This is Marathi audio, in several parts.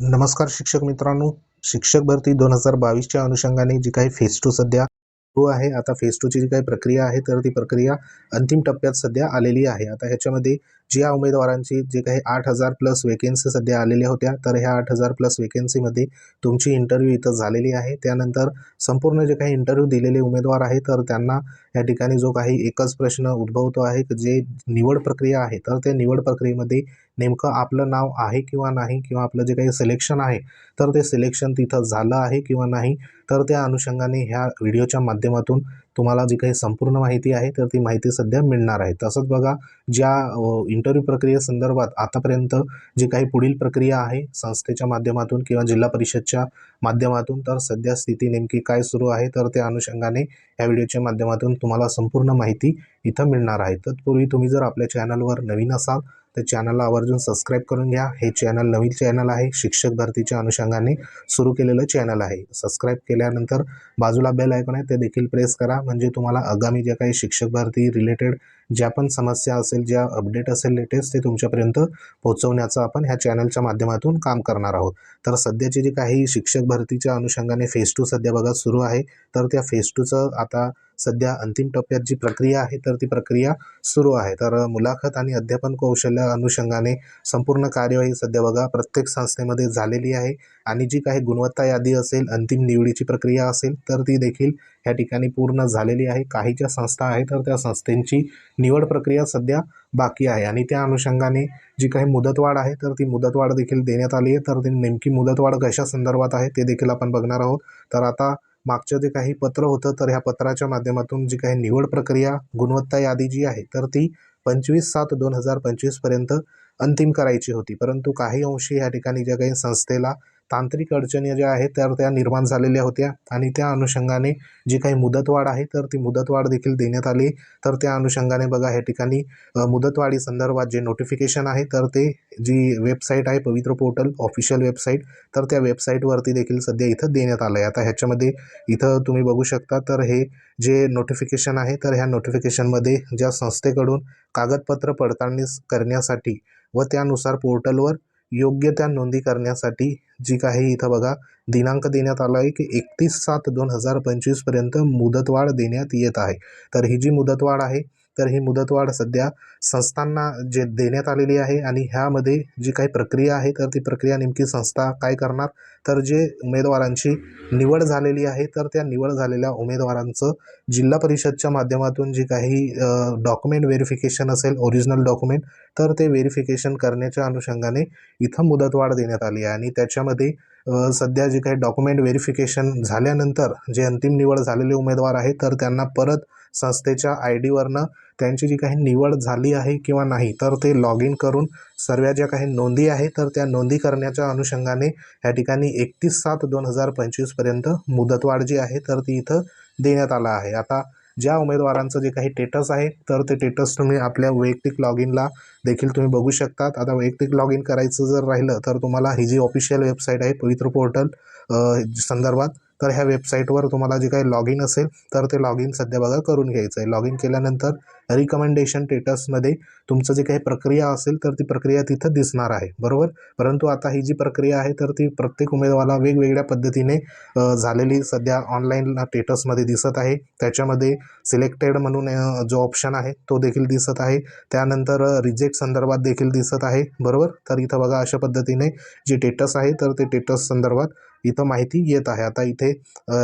नमस्कार शिक्षक मित्रांनो. शिक्षक भरती दोन हजार बावीसच्या अनुषंगाने जी काही फेज टू सध्या सुरू आहे आता फेज टूची जी काही प्रक्रिया आहे तर ती प्रक्रिया अंतिम टप्प्यात सध्या आलेली आहे. आता ह्याच्यामध्ये ज्या उमेदवारांची जे काही आठ हजार प्लस वेकेन्सी सध्या आलेल्या होत्या तर ह्या आठ हजार प्लस वेकेन्सीमध्ये तुमची इंटरव्ह्यू इथं झालेली आहे. त्यानंतर संपूर्ण जे काही इंटरव्ह्यू दिलेले उमेदवार आहे तर त्यांना या ठिकाणी जो काही एकच प्रश्न उद्भवतो आहे की जे निवड प्रक्रिया आहे तर त्या निवड प्रक्रियेमध्ये नेमकं आपलं नाव आहे किंवा नाही किंवा आपलं जे काही सिलेक्शन आहे तर ते सिलेक्शन तिथं झालं आहे किंवा नाही तर त्या अनुषंगाने ह्या व्हिडिओच्या माध्यमातून तुम्हाला जी काही संपूर्ण माहिती आहे तर ती माहिती सध्या मिळणार आहे. तसंच बघा ज्या इंटरव्ह्यू प्रक्रियेसंदर्भात आतापर्यंत जी काही पुढील प्रक्रिया आहे संस्थेच्या माध्यमातून किंवा जिल्हा परिषदच्या माध्यमातून तर सध्या स्थिती नेमकी काय सुरू आहे तर त्या अनुषंगाने या व्हिडिओच्या माध्यमातून तुम्हाला संपूर्ण माहिती इथं मिळणार आहे. तत्पूर्वी तुम्ही जर आपल्या चॅनलवर नवीन असाल तर चॅनलला आवर्जून सबस्क्राईब करून घ्या. हे चॅनल नवीन चॅनल आहे. शिक्षक भरतीच्या अनुषंगाने सुरू केलेलं चॅनल आहे. सबस्क्राईब केल्यानंतर बाजूला बेल ऐकून आहे ते देखील प्रेस करा. म्हणजे तुम्हाला आगामी जे काही शिक्षक भरती रिलेटेड ज्या पण समस्या असेल ज्या अपडेट असेल लेटेस्ट ते तुमच्यापर्यंत पोहोचवण्याचं आपण ह्या चॅनलच्या माध्यमातून काम करणार आहोत. तर सध्याची जी काही शिक्षक भरतीच्या अनुषंगाने फेज टू सध्या बघा सुरू आहे. तर त्या फेज टूचं आता सध्या अंतिम टप्प्यात जी प्रक्रिया आहे तर ती प्रक्रिया सुरू आहे. तर मुलाखत आणि अध्यापन कौशल्य अनुषंगाने संपूर्ण कार्यवाही सध्या बघा प्रत्येक संस्थेमध्ये झालेली आहे. आणि जी काही गुणवत्ता यादी असेल अंतिम निवडीची प्रक्रिया असेल तर ती देखील या ठिकाणी पूर्ण झालेली आहे. काही ज्या संस्था आहेत तर त्या संस्थेंची निवड प्रक्रिया सध्या बाकी आहे. आणि त्या अनुषंगाने जी काही मुदतवाढ आहे तर ती मुदतवाढ देखील देण्यात आली आहे. तर ती नेमकी मुदतवाढ कशा संदर्भात आहे ते देखील आपण बघणार आहोत. तर आता मागचं जे काही पत्र होतं तर ह्या पत्राच्या माध्यमातून जी काही निवड प्रक्रिया गुणवत्ता यादी जी आहे तर ती पंचवीस सात दोन हजार पंचवीसपर्यंत अंतिम करायची होती. परंतु काही अंशी या ठिकाणी ज्या काही संस्थेला तांत्रिक अडचणी ज्या आहेत तर त्या निर्माण झालेल्या होत्या आणि त्या अनुषंगाने जी काही मुदतवाढ आहे तर ती मुदतवाढ देखील देण्यात आली. तर त्या अनुषंगाने बघा या ठिकाणी मुदतवाढी संदर्भात जे नोटिफिकेशन आहे तर ते जी वेबसाईट आहे पवित्र पोर्टल ऑफिशियल वेबसाईट तर त्या वेबसाईटवरती देखील सध्या इथं देण्यात आलं आहे आता ह्याच्यामध्ये इथं तुम्ही बघू शकता तर हे जे नोटिफिकेशन आहे तर ह्या नोटिफिकेशनमध्ये ज्या संस्थेकडून कागदपत्र पडताळणी करण्यासाठी व त्यानुसार पोर्टलवर योग्य त्या नोंदी करण्यासाठी जी काही इथं बघा दिनांक देण्यात आला आहे की एकतीस सात दोन हजार पंचवीसपर्यंत मुदतवाढ देण्यात येत आहे. तर ही जी मुदतवाढ आहे तर ही मुदतवाढ सध्या संस्थांना जे देण्यात आलेली आहे आणि ह्यामध्ये जी काही प्रक्रिया आहे तर ती प्रक्रिया नेमकी संस्था काय करणार? तर जे उमेदवारांची निवड झालेली आहे तर त्या निवड झालेल्या उमेदवारांचं जिल्हा परिषदच्या माध्यमातून जी काही डॉक्युमेंट व्हेरिफिकेशन असेल ओरिजिनल डॉक्युमेंट तर ते व्हेरिफिकेशन करण्याच्या अनुषंगाने इथं मुदतवाढ देण्यात आली आहे. आणि त्याच्यामध्ये सध्या जे काही डॉक्युमेंट व्हेरिफिकेशन झाल्यानंतर जे अंतिम निवड झालेले उमेदवार आहेत तर त्यांना परत संस्थेच्या आय डीवरनं त्यांची जी काही निवड झाली आहे किंवा नाही तर ते लॉग इन करून सर्व ज्या काही नोंदी आहे तर त्या नोंदी करण्याच्या अनुषंगाने या ठिकाणी एकतीस सात दोन हजार पंचवीसपर्यंत मुदतवाढ जी आहे तर ती इथं देण्यात आला आहे. आता ज्या उमेदवारांचं जे काही टेटस आहे तर ते टेटस तुम्ही आपल्या वैयक्तिक लॉग इनला देखील तुम्ही बघू शकतात. आता वैयक्तिक लॉग इन करायचं जर राहिलं तर तुम्हाला ही जी ऑफिशियल वेबसाईट आहे पवित्र पोर्टल संदर्भात तर ह्या वेबसाईटवर तुम्हाला जे काही लॉग इन असेल तर ते लॉग इन सध्या बघा करून घ्यायचं आहे. लॉग इन केल्यानंतर रिकमेंडेशन टेटसमध्ये तुमचं जे काही प्रक्रिया असेल तर ती प्रक्रिया तिथं दिसणार आहे. बरोबर? परंतु आता ही जी प्रक्रिया आहे तर ती प्रत्येक उमेदवाराला वेगवेगळ्या पद्धतीने झालेली सध्या ऑनलाईन टेटसमध्ये दिसत आहे. त्याच्यामध्ये सिलेक्टेड म्हणून जो ऑप्शन आहे तो देखील दिसत आहे. त्यानंतर रिजेक्ट संदर्भात देखील दिसत आहे. बरोबर? तर इथं बघा अशा पद्धतीने जे टेटस आहे तर ते टेटस संदर्भात इथं माहिती येत आहे. आता इथे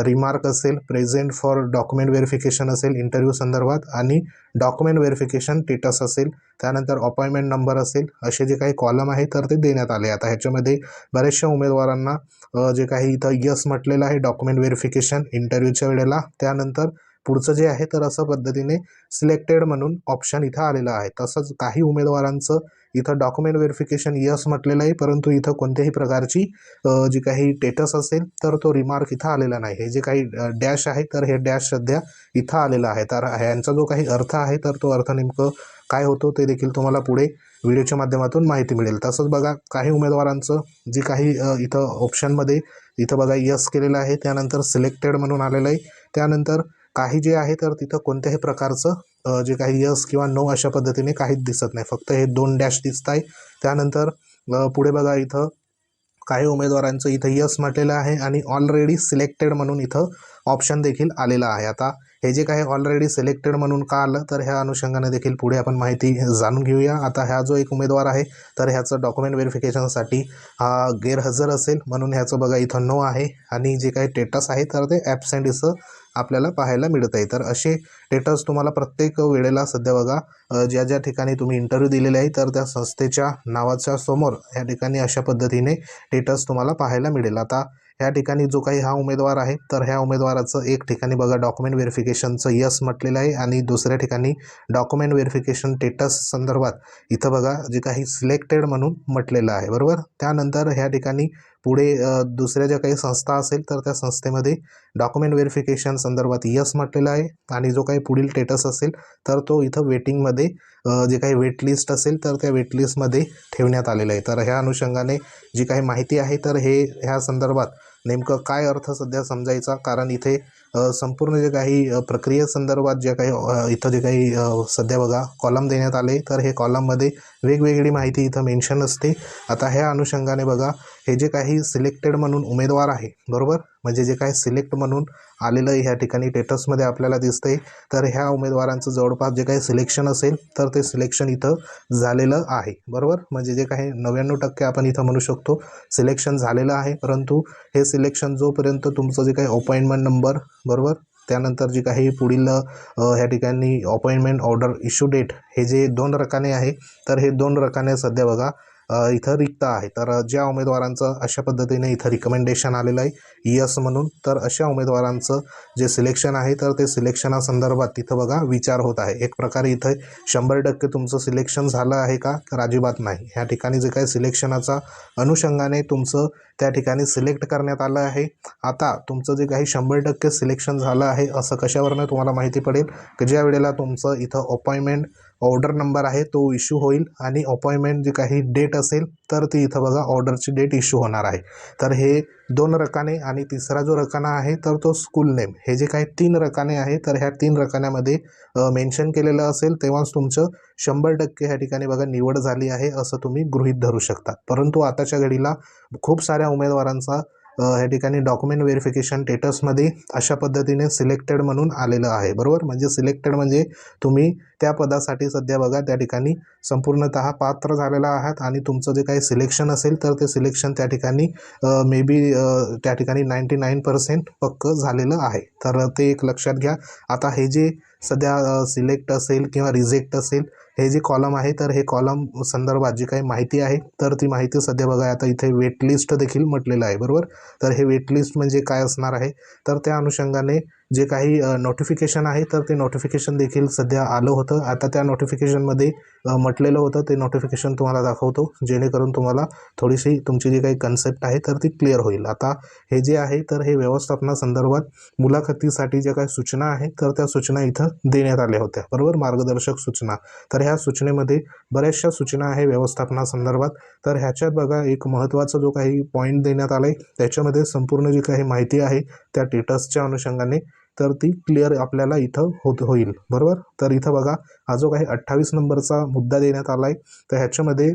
रिमार्क असेल प्रेझेंट फॉर डॉक्युमेंट व्हेरिफिकेशन असेल इंटरव्ह्यू संदर्भात आणि डॉक्युमेंट व्हेरिफिकेशन टेटस असेल त्यानंतर अपॉइंटमेंट नंबर असेल असे जे काही कॉलम आहे तर ते देण्यात आले. आता ह्याच्यामध्ये बऱ्याचशा उमेदवारांना जे काही इथं यस म्हटलेलं आहे डॉक्युमेंट व्हेरिफिकेशन इंटरव्ह्यूच्या वेळेला त्यानंतर पुढचं जे आहे तर असं पद्धतीने सिलेक्टेड म्हणून ऑप्शन इथं आलेलं आहे. तसंच काही उमेदवारांचं इथं डॉक्युमेंट व्हेरिफिकेशन यस म्हटलेलं आहे परंतु इथं कोणत्याही प्रकारची जी काही टेटस असेल तर तो रिमार्क इथं आलेला नाही. हे जे काही डॅश आहे तर हे डॅश सध्या इथं आलेलं आहे. तर ह्यांचा जो काही अर्थ आहे तर तो अर्थ नेमकं काय होतो ते देखील तुम्हाला पुढे व्हिडिओच्या माध्यमातून माहिती मिळेल. तसंच बघा काही उमेदवारांचं जी काही इथं ऑप्शनमध्ये इथं बघा यस केलेलं आहे त्यानंतर सिलेक्टेड म्हणून आलेलं आहे. त्यानंतर काही जे आहे तर तिथं कोणत्याही प्रकारचं जे काही यस किंवा नो अशा पद्धतीने काहीच दिसत नाही. फक्त हे दोन डॅश दिसत आहे. त्यानंतर पुढे बघा इथं काही उमेदवारांचं इथं यस म्हटलेलं आहे आणि ऑलरेडी सिलेक्टेड म्हणून इथं ऑप्शन देखील आलेलं आहे. आता हे जे काही ऑलरेडी सिलेक्टेड म्हणून का आलं तर ह्या अनुषंगाने देखील पुढे आपण माहिती जाणून घेऊया. आता ह्या जो एक उमेदवार आहे तर ह्याचं डॉक्युमेंट व्हेरिफिकेशनसाठी हा गैरहजर असेल म्हणून ह्याचं बघा इथं नो आहे. आणि जे काही टेटस आहे तर ते ॲबसेंट असं आपल्याला पाहायला मिळत आहे. तर असे टेटस तुम्हाला प्रत्येक वेळेला सध्या बघा ज्या ज्या ठिकाणी तुम्ही इंटरव्ह्यू दिलेले आहे तर त्या संस्थेच्या नावाच्या समोर या ठिकाणी अशा पद्धतीने टेटस तुम्हाला पाहायला मिळेल. आता ह्या ठिकाणी जो काही हा उमेदवार आहे तर ह्या उमेदवाराचं एक ठिकाणी बघा डॉक्युमेंट व्हेरिफिकेशनचं यस म्हटलेलं आहे आणि दुसऱ्या ठिकाणी डॉक्युमेंट व्हेरिफिकेशन टेटस संदर्भात इथं बघा जे काही सिलेक्टेड म्हणून म्हटलेलं आहे. बरोबर? त्यानंतर ह्या ठिकाणी पुढे दुसऱ्या ज्या काही संस्था असेल तर त्या संस्थेमध्ये डॉक्युमेंट व्हेरिफिकेशन संदर्भात यस म्हटलेलं आहे. आणि जो काही पुढील टेटस असेल तर तो इथं वेटिंगमध्ये जे काही वेट लिस्ट असेल तर त्या वेट लिस्टमध्ये ठेवण्यात आलेलं आहे. तर ह्या अनुषंगाने जी काही माहिती आहे तर हे ह्या संदर्भात नेमकं काय अर्थ सध्या समजायचा? कारण इथे संपूर्ण जे काही प्रक्रियेसंदर्भात जे काही इथं जे काही सध्या बघा कॉलम देण्यात आले तर हे कॉलममध्ये वेगवेगळी माहिती इथं मेन्शन असते. आता ह्या अनुषंगाने बघा हे जे काही सिलेक्टेड म्हणून उमेदवार आहे बरोबर? म्हणजे जे काही सिलेक्ट म्हणून आलेलं ह्या ठिकाणी टेटसमध्ये आपल्याला दिसतंय. तर ह्या उमेदवारांचं जवळपास जे काही सिलेक्शन असेल तर ते सिलेक्शन इथं झालेलं आहे बरोबर? म्हणजे जे काही नव्याण्णव टक्के आपण इथं म्हणू शकतो सिलेक्शन झालेलं आहे. परंतु हे सिलेक्शन जोपर्यंत तुमचं जे काही अपॉइंटमेंट नंबर बरोबर? त्यानंतर जी काही पुढील ह्या ठिकाणी अपॉइंटमेंट ऑर्डर इश्यू डेट हे जे दोन रकाने आहे तर हे दोन रकाने सध्या बघा इथं रिक्त आहे. तर ज्या उमेदवारांचं अशा पद्धतीने इथं रिकमेंडेशन आलेलं आहे यस म्हणून तर अशा उमेदवारांचं जे सिलेक्शन आहे तर ते सिलेक्शनासंदर्भात तिथं बघा विचार होत आहे. एक प्रकारे इथं शंभर टक्के तुमचं सिलेक्शन झालं आहे का तर अजिबात नाही. ह्या ठिकाणी जे काही सिलेक्शनाचा अनुषंगाने तुमचं त्या ठिकाणी सिलेक्ट करण्यात आलं आहे. आता तुमचं जे काही शंभर टक्के सिलेक्शन झालं आहे असं कशावरनं तुम्हाला माहिती पडेल? की ज्या वेळेला तुमचं इथं अपॉइंटमेंट ऑर्डर नंबर आहे तो इश्यू होईल आणि अपॉइंटमेंट जी काही डेट असेल तर ती इथं बघा ऑर्डरची डेट इश्यू होणार आहे. तर हे दोन रकाने आणि तिसरा जो रकाना आहे तर तो स्कूल नेम. हे जे काही तीन रकाने आहे तर ह्या तीन रकान्यामध्ये मेन्शन केलेलं असेल तेव्हाच तुमचं शंभर टक्के ह्या ठिकाणी बघा निवड झाली आहे असं तुम्ही गृहीत धरू शकता. परंतु आताच्या घडीला खूप साऱ्या उमेदवारांचा ह्या ठिकाणी डॉक्युमेंट व्हेरिफिकेशन टेटसमध्ये अशा पद्धतीने सिलेक्टेड म्हणून आलेलं आहे. बरोबर? म्हणजे सिलेक्टेड म्हणजे तुम्ही त्या पदासाठी सध्या बघा त्या ठिकाणी संपूर्णतः पात्र झालेला आहात आणि तुमचं जे काही सिलेक्शन असेल तर ते सिलेक्शन त्या ठिकाणी मे बी त्या ठिकाणी नाईंटी नाईन पर्सेंट पक्क झालेलं आहे. तर ते एक लक्षात घ्या. आता हे जे सध्या सिलेक्ट असेल किंवा रिजेक्ट असेल हे जे कॉलम आहे तर हे कॉलम संदर्भात जी काही माहिती आहे तर ती माहिती सध्या बघा आता इथे वेटलिस्ट देखील म्हटलेलं आहे बरोबर? तर हे वेटलिस्ट म्हणजे काय असणार आहे? तर त्या अनुषंगाने जे काही नोटिफिकेशन आहे तर ते नोटिफिकेशन देखील सध्या आलं होतं. आता त्या नोटिफिकेशनमध्ये म्हटलेलं होतं ते नोटिफिकेशन तुम्हाला दाखवतो. जेणेकरून तुम्हाला थोडीशी तुमची जी काही कन्सेप्ट आहे तर ती क्लिअर होईल. आता हे जे आहे तर हे व्यवस्थापनासंदर्भात मुलाखतीसाठी ज्या काही सूचना आहेत तर त्या सूचना इथं देण्यात आल्या होत्या. बरोबर? मार्गदर्शक सूचना. तर ह्या सूचनेमध्ये बऱ्याचशा सूचना आहे व्यवस्थापनासंदर्भात तर ह्याच्यात बघा एक महत्त्वाचा जो काही पॉईंट देण्यात आला आहे त्याच्यामध्ये संपूर्ण जी काही माहिती आहे त्या टेटसच्या अनुषंगाने तर ती क्लिअर आपल्याला इथं होत होईल. बरोबर? तर इथं बघा हा जो काही अठ्ठावीस नंबरचा मुद्दा देण्यात आला आहे तर ह्याच्यामध्ये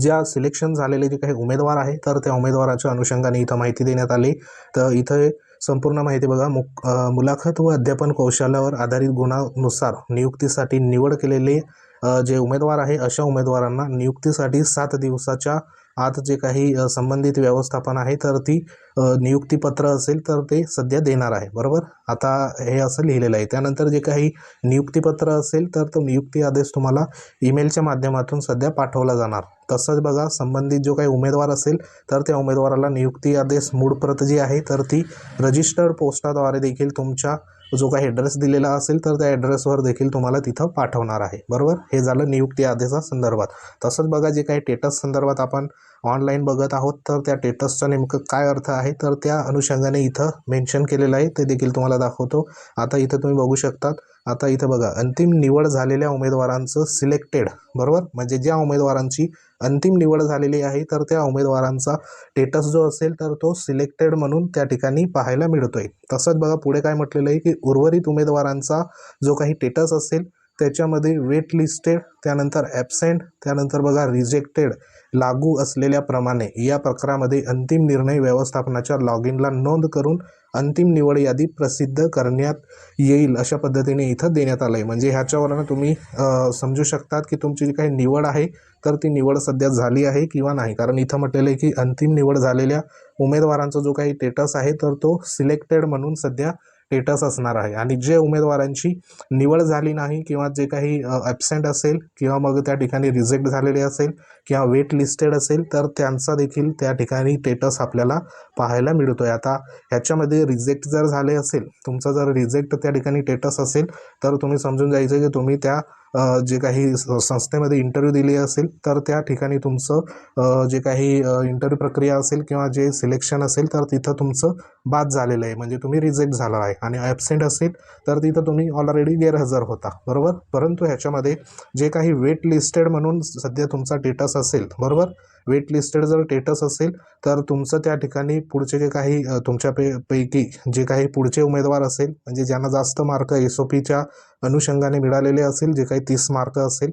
ज्या सिलेक्शन झालेले जे काही उमेदवार आहे तर त्या उमेदवाराच्या अनुषंगाने इथं माहिती देण्यात आली. तर इथं संपूर्ण माहिती बघा मु मुलाखत व अध्यापन कौशल्यावर आधारित गुणानुसार नियुक्तीसाठी निवड केलेले जे उमेदवार आहे अशा उमेदवारांना नियुक्तीसाठी सात दिवसाच्या आत जे काही संबंधित व्यवस्थापन आहे तर ती नियुक्तीपत्र असेल तर ते सध्या देणार आहे. बरोबर? आता हे असं लिहिलेलं आहे. त्यानंतर जे काही नियुक्तीपत्र असेल तर तो नियुक्ती आदेश तुम्हाला ईमेलच्या माध्यमातून सध्या पाठवला जाणार. तसंच बघा संबंधित जो काही उमेदवार असेल तर त्या उमेदवाराला नियुक्ती आदेश मूळ प्रत जी आहे तर ती रजिस्टर्ड पोस्टाद्वारे देखील तुमच्या जो काही ॲड्रेस दिलेला असेल तर त्या ॲड्रेसवर देखील तुम्हाला तिथं पाठवणार आहे. बरोबर? हे झालं नियुक्ती आदेशा संदर्भात तसंच बघा जे काही टेटस संदर्भात आपण ऑनलाईन बघत आहोत तर त्या टेटसचा नेमकं काय अर्थ आहे? तर त्या अनुषंगाने इथं मेन्शन केलेलं आहे ते देखील तुम्हाला दाखवतो. आता इथं तुम्ही बघू शकतात. आता इथं बघा अंतिम निवड झालेल्या उमेदवारांचं सिलेक्टेड बरोबर? म्हणजे ज्या उमेदवारांची अंतिम निवड झालेली आहे तर त्या उमेदवारांचा स्टेटस जो असेल तर तो सिलेक्टेड म्हणून त्या ठिकाणी पाहायला मिळतोय. तसंच बघा पुढे काय म्हटलेलं आहे की उर्वरित उमेदवारांचा जो काही स्टेटस असेल त्याच्यामध्ये वेट लिस्टेड त्यानंतर ॲबसेंट त्यानंतर बघा रिजेक्टेड लागू असलेल्याप्रमाणे या प्रकारामध्ये अंतिम निर्णय व्यवस्थापनाच्या लॉग इनला नोंद करून अंतिम निवड यादी प्रसिद्ध करण्यात येईल अशा पद्धतीने इथं देण्यात आलं आहे म्हणजे ह्याच्यावरनं तुम्ही समजू शकतात की तुमची जी काही निवड आहे तर ती निवड सध्या झाली आहे किंवा नाही. कारण इथं म्हटलेलं आहे की अंतिम निवड झालेल्या उमेदवारांचा जो काही स्टेटस आहे तर तो सिलेक्टेड म्हणून सध्या स्टेटस असणार आहे. आणि जे उमेदवारांची निवड झाली नाही किंवा जे काही ॲबसेंट असेल किंवा मग त्या ठिकाणी रिजेक्ट झालेले असेल किंवा वेट लिस्टेड असेल तर त्यांचा देखील त्या ठिकाणी स्टेटस आपल्याला पाहायला मिळतो आहे आता ह्याच्यामध्ये रिजेक्ट जर झाले असेल तुमचा जर रिजेक्ट त्या ठिकाणी स्टेटस असेल तर तुम्ही समजून जायचं की तुम्ही त्या जे काही संस्थेमध्ये इंटरव्ह्यू दिली असेल तर त्या ठिकाणी तुमचं जे काही इंटरव्ह्यू प्रक्रिया असेल किंवा जे सिलेक्शन असेल तर तिथं तुमचं बाद झालेलं आहे. म्हणजे तुम्ही रिजेक्ट झाला आहे. आणि ॲबसेंट असेल तर तिथं तुम्ही ऑलरेडी गैरहजर होता. बरोबर? परंतु ह्याच्यामध्ये जे काही वेट लिस्टेड म्हणून सध्या तुमचा स्टेटस असेल बरोबर? वेट लिस्टेड जर स्टेटस असेल तर तुमचं त्या ठिकाणी पुढचे जे काही तुमच्या पे पैकी जे काही पुढचे उमेदवार असेल म्हणजे ज्यांना जास्त मार्क एस ओ पीच्या अनुषंगाने मिळालेले असेल जे काही तीस मार्क असेल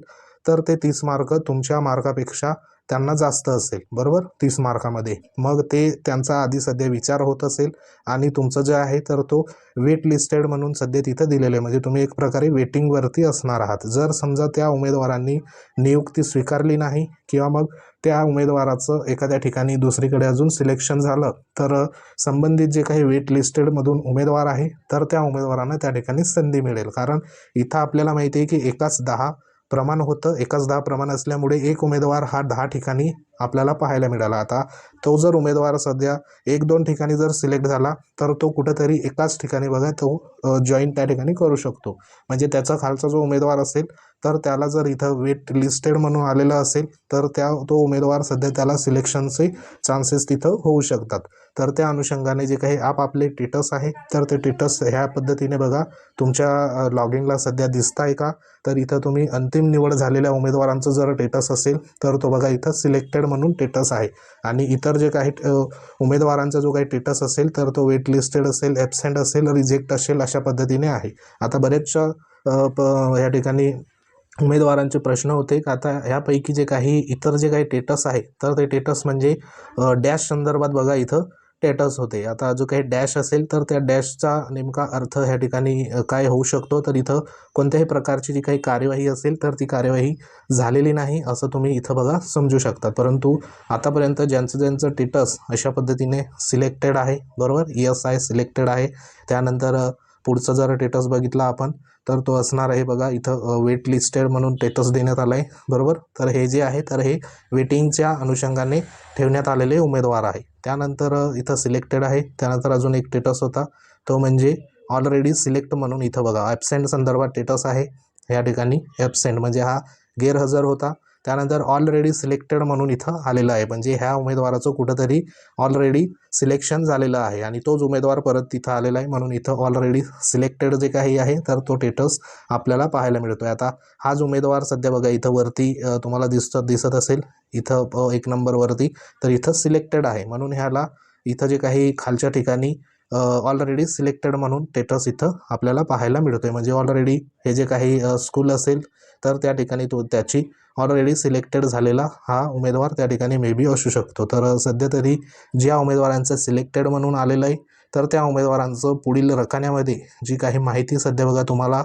तर ते तीस मार्क तुमच्या मार्कापेक्षा त्यांना जास्त असेल बरोबर? तीस मार्कामध्ये. मग ते त्यांचा आधी सध्या विचार होत असेल आणि तुमचं जे आहे तर तो वेट लिस्टेड म्हणून सध्या तिथं दिलेलं आहे. म्हणजे तुम्ही एक प्रकारे वेटिंगवरती असणार आहात. जर समजा त्या उमेदवारांनी नियुक्ती स्वीकारली नाही किंवा मग त्या उमेदवाराचं एखाद्या ठिकाणी दुसरीकडे अजून सिलेक्शन झालं तर संबंधित जे काही वेट लिस्टेडमधून उमेदवार आहे तर त्या उमेदवारांना त्या ठिकाणी संधी मिळेल. कारण इथं आपल्याला माहिती आहे की एकाच दहा प्रमाण होतं. एकाच दहा प्रमाण असल्यामुळे एक उमेदवार हा दहा ठिकाणी आपल्याला पाहायला मिळाला. आता तो जर उमेदवार सध्या एक दोन ठिकाणी जर सिलेक्ट झाला तर तो कुठंतरी एकाच ठिकाणी बघा तो जॉईन त्या ठिकाणी करू शकतो. म्हणजे त्याचा खालचा जो उमेदवार असेल तर त्याला जर इथं वेट लिस्टेड म्हणून आलेलं असेल तर त्या तो उमेदवार सध्या त्याला सिलेक्शनचे चान्सेस तिथं होऊ शकतात. तर त्या अनुषंगाने जे काही आप आपले टेटस आहे तर ते टेटस ह्या पद्धतीने बघा तुमच्या लॉगिंगला सध्या दिसत आहे का? तर इथं तुम्ही अंतिम निवड झालेल्या उमेदवारांचं जर टेटस असेल तर तो बघा इथं सिलेक्टेड म्हणून टेटस आहे. आणि इतर जे काही उमेदवारांचा जो काही टेटस असेल तर तो वेट लिस्टेड असेल ॲबसेंट असेल रिजेक्ट असेल अशा पद्धतीने आहे. आता बरेचशा ह्या या ठिकाणी उमेदवारांचे प्रश्न होते. का आता ह्यापैकी जे काही इतर जे काही टेटस आहे तर ते टेटस म्हणजे डॅश संदर्भात बघा इथं. टेटस होते. आता जो काही डॅश असेल तर त्या डॅशचा नेमका अर्थ ह्या ठिकाणी काय होऊ शकतो? तर इथं कोणत्याही प्रकारची जी काही कार्यवाही असेल तर ती कार्यवाही झालेली नाही असं तुम्ही इथं बघा समजू शकता. परंतु आतापर्यंत ज्यांचं ज्यांचं टेटस अशा पद्धतीने सिलेक्टेड आहे बरोबर? यस आय सिलेक्टेड आहे. त्यानंतर पुढचा पुढचं जर टेटस बघितला आपण तर तो असणार आहे बघा इथं वेट लिस्टेड म्हणून टेटस देण्यात आला आहे बरोबर? तर हे जे आहे तर हे वेटिंगच्या अनुषंगाने ठेवण्यात आलेले उमेदवार आहे. त्यानंतर इथं सिलेक्टेड आहे. त्यानंतर अजून एक टेटस होता. तो म्हणजे ऑलरेडी सिलेक्ट म्हणून इथं बघा. ॲबसेंट संदर्भात टेटस आहे. या ठिकाणी ॲबसेंट म्हणजे हा गैरहजर होता. त्यानंतर ऑलरेडी सिलेक्टेड म्हणून इथं आलेलं आहे. म्हणजे ह्या उमेदवाराचं कुठंतरी ऑलरेडी सिलेक्शन झालेलं आहे आणि तोच उमेदवार परत तिथं आलेला आहे म्हणून इथं ऑलरेडी सिलेक्टेड जे काही आहे तर तो टेटस आपल्याला पाहायला मिळतो आहे आता हाच उमेदवार सध्या बघा इथं वरती तुम्हाला दिसत दिसत असेल. इथं एक नंबरवरती तर इथं सिलेक्टेड आहे. म्हणून ह्याला इथं जे काही खालच्या ठिकाणी ऑलरेडी सिलेक्टेड म्हणून टेटस इथं आपल्याला पाहायला मिळतो आहे म्हणजे ऑलरेडी हे जे काही स्कूल असेल तर त्या ठिकाणी तो त्याची ऑलरेडी सिलेक्टेड झालेला हा उमेदवार त्या ठिकाणी मे बी असू शकतो. तर सध्या तरी ज्या उमेदवारांचं सिलेक्टेड म्हणून आलेलं आहे तर त्या उमेदवारांचं पुढील रकान्यामध्ये जी काही माहिती सध्या बघा तुम्हाला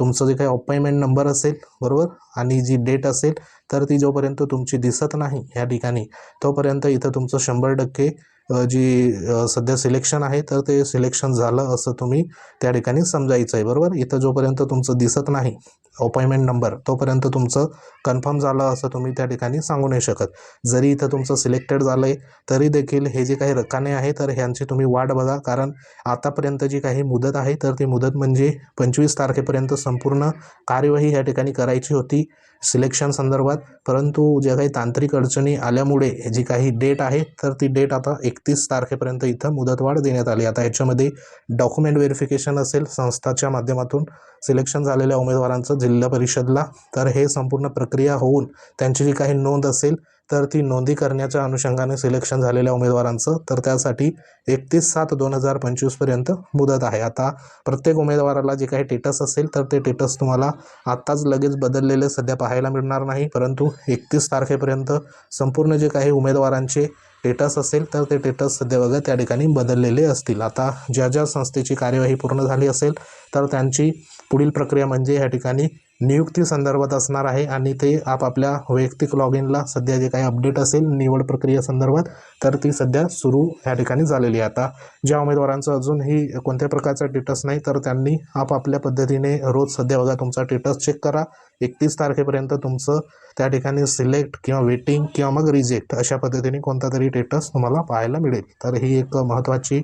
तुमचं जे काही अपॉइंटमेंट नंबर असेल बरोबर? आणि जी डेट असेल तर ती जोपर्यंत तुमची दिसत नाही ह्या ठिकाणी तोपर्यंत इथं तुमचं शंभर टक्के जी सध्या सिलेक्शन आहे तर ते सिलेक्शन झालं असं तुम्ही त्या ठिकाणी समजायचं आहे बरोबर? इथं जोपर्यंत तुमचं दिसत नाही अपॉइंटमेंट नंबर तोपर्यंत तुमचं कन्फर्म झालं असं तुम्ही त्या ठिकाणी सांगू नाही शकत. जरी इथं तुमचं सिलेक्टेड झालं आहे तरी देखील हे जे काही रकाने आहे तर ह्यांची तुम्ही वाट बघा. कारण आतापर्यंत जी काही मुदत आहे तर ती मुदत म्हणजे पंचवीस तारखेपर्यंत संपूर्ण कार्यवाही या ठिकाणी करायची होती. सिलेक्शन संदर्भात. परंतु ज्या काही तांत्रिक अडचणी आल्यामुळे जी काही डेट आहे तर ती डेट आता एकतीस तारखेपर्यंत इथं मुदतवाढ देण्यात आली. आता ह्याच्यामध्ये डॉक्युमेंट व्हेरिफिकेशन असेल संस्थाच्या माध्यमातून सिलेक्शन झालेल्या उमेदवारांचं जिल्हा परिषदला. तर हे संपूर्ण प्रक्रिया होऊन त्यांची जी काही नोंद असेल तर ती नोंदी करण्याच्या अनुषंगाने सिलेक्शन झालेल्या उमेदवारांचं तर त्यासाठी एकतीस सात दोन हजार पंचवीसपर्यंत मुदत आहे. आता प्रत्येक उमेदवाराला जे काही टेटस असेल तर ते टेटस तुम्हाला आत्ताच लगेच बदललेले सध्या पाहायला मिळणार नाही. परंतु एकतीस तारखेपर्यंत संपूर्ण जे काही उमेदवारांचे टेटस असेल तर ते टेटस सध्या बघा त्या ठिकाणी बदललेले असतील. आता ज्या ज्या संस्थेची कार्यवाही पूर्ण झाली असेल तर त्यांची पुढील प्रक्रिया म्हणजे या ठिकाणी नियुक्ती संदर्भात असणार आहे आणि ते आपापल्या वैयक्तिक लॉग इनला सध्या जे काही अपडेट असेल निवड प्रक्रिया संदर्भात तर ती सध्या सुरू या ठिकाणी झालेली आहे. आता ज्या उमेदवारांचं अजूनही कोणत्या प्रकारचा टेटस नाही तर त्यांनी आपापल्या पद्धतीने रोज सध्या बघा तुमचा टेटस चेक करा. एकतीस तारखेपर्यंत तुमचं त्या ठिकाणी सिलेक्ट किंवा वेटिंग किंवा मग रिजेक्ट अशा पद्धतीने कोणता तरी टेटस तुम्हाला पाहायला मिळेल. तर ही एक महत्त्वाची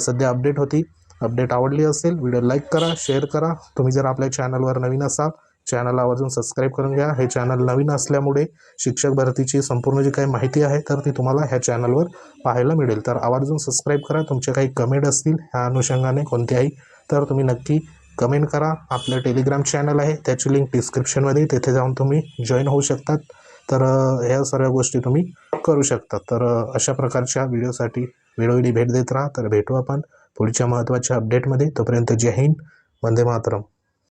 सध्या अपडेट होती. अपडेट आवडली असेल व्हिडिओ लाईक करा शेअर करा. तुम्ही जर आपल्या चॅनलवर नवीन असाल चॅनल आवर्जून सबस्क्राईब करून घ्या. हे चॅनल नवीन असल्यामुळे शिक्षक भरतीची संपूर्ण जी काही माहिती आहे तर ती तुम्हाला ह्या चॅनलवर पाहायला मिळेल. तर आवर्जून सबस्क्राईब करा. तुमचे काही कमेंट असतील ह्या अनुषंगाने कोणत्याही तर तुम्ही नक्की कमेंट करा. आपलं टेलिग्राम चॅनल आहे. त्याची लिंक डिस्क्रिप्शनमध्ये तेथे जाऊन तुम्ही जॉईन होऊ शकतात. तर ह्या सर्व गोष्टी तुम्ही करू शकता तर अशा प्रकारच्या व्हिडिओसाठी वेळोवेळी भेट देत राहा. तर भेटू आपण पुढच्या महत्त्वाच्या अपडेटमध्ये तोपर्यंत जय हिंद. वंदे मातरम.